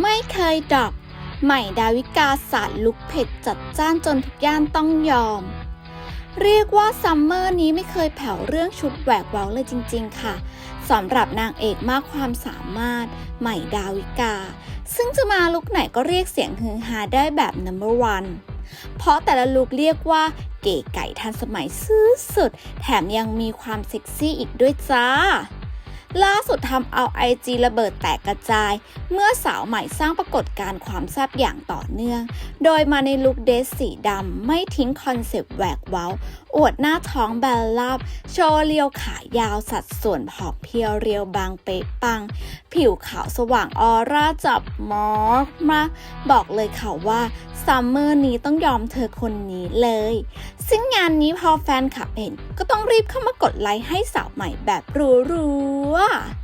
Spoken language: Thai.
ไม่เคยดรอปใหม่ดาวิกาสารลุกเผ็ดจัดจ้านจนทุกย่านต้องยอม เรียกว่าซัมเมอร์นี้ไม่เคยแผ่วเรื่องชุดแหวกว้าเลยจริง ๆ ค่ะสำหรับนางเอกมากความสามารถ ใหม่ดาวิกา ซึ่งจะมาลุกไหนก็เรียกเสียงฮือฮาได้แบบ number one เพราะแต่ละลุกเรียกว่าเก๋ไก่ทันสมัยซื้อสุด แถมยังมีความเซ็กซี่อีกด้วยจ้า ล่าสุดทำเอาไอจีระเบิดแตกกระจาย เมื่อสาวใหม่สร้างปรากฏการณ์ความแซ่บอย่างต่อเนื่อง โดยมาในลุคเดรสสีดำ ไม่ทิ้งคอนเซปต์แหวกเว้า อวดหน้าท้องแบนลาบโชว์เรียวขายาวสัดส่วนผอมเพรียวเรียวบางเป๊ะปัง ผิวขาวสว่างออร่าจับมอกมากบอกเลยค่ะว่าซัมเมอร์นี้ต้องยอมเธอคนนี้เลย ซึ่งงานนี้พอแฟนคลับเห็น ก็ต้องรีบเข้ามากดไลค์ให้สาวใหม่แบบรัวๆ Ah,